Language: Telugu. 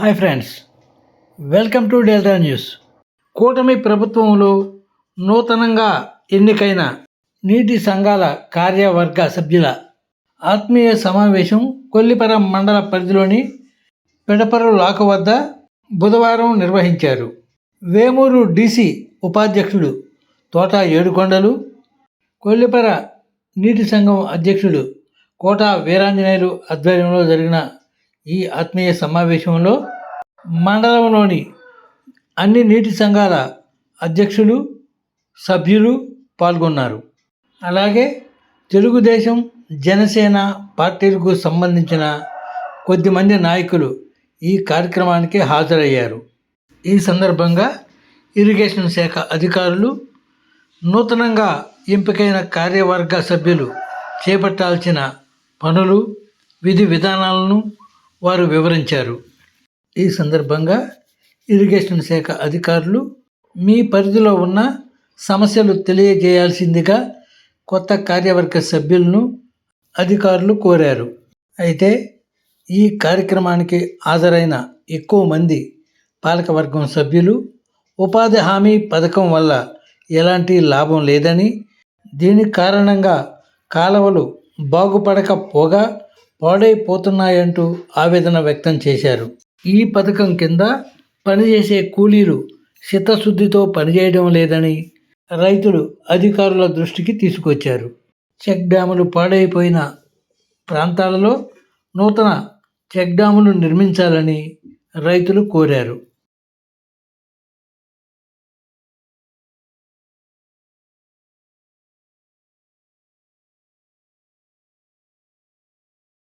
Hi friends welcome to Delta News. కూటమి ప్రభుత్వంలో నూతనంగా ఎన్నికైన నీటి సంఘాల కార్యవర్గ సభ్యుల ఆత్మీయ సమావేశం కొల్లిపర మండల పరిధిలోని పెడపరు లాకు వద్ద బుధవారం నిర్వహించారు. వేమూరు డీసీ ఉపాధ్యక్షుడు తోట ఏడుకొండలు కొల్లిపర నీటి సంఘం అధ్యక్షుడు కోట వీరాంజనేయులు ఆధ్వర్యంలో జరిగిన ఈ ఆత్మీయ సమావేశంలో మండలంలోని అన్ని నీటి సంఘాల అధ్యక్షులు సభ్యులు పాల్గొన్నారు. అలాగే తెలుగుదేశం జనసేన పార్టీలకు సంబంధించిన కొద్దిమంది నాయకులు ఈ కార్యక్రమానికి హాజరయ్యారు. ఈ సందర్భంగా ఇరిగేషన్ శాఖ అధికారులు నూతనంగా ఎంపికైన కార్యవర్గ సభ్యులు చేపట్టాల్సిన పనులు విధి విధానాలను వారు వివరించారు. ఈ సందర్భంగా ఇరిగేషన్ శాఖ అధికారులు మీ పరిధిలో ఉన్న సమస్యలు తెలియజేయాల్సిందిగా కొత్త కార్యవర్గ సభ్యులను అధికారులు కోరారు. అయితే ఈ కార్యక్రమానికి హాజరైన ఎక్కువ మంది పాలకవర్గం సభ్యులు ఉపాధి హామీ పథకం వల్ల ఎలాంటి లాభం లేదని దీని కారణంగా కాలువలు బాగుపడకపోగా పాడైపోతున్నాయంటూ ఆవేదన వ్యక్తం చేశారు. ఈ పథకం కింద పనిచేసే కూలీలు చిత్తశుద్ధితో పనిచేయడం లేదని రైతులు అధికారుల దృష్టికి తీసుకొచ్చారు. చెక్ డ్యాములు పాడైపోయిన ప్రాంతాలలో నూతన చెక్ డ్యాములు నిర్మించాలని రైతులు కోరారు.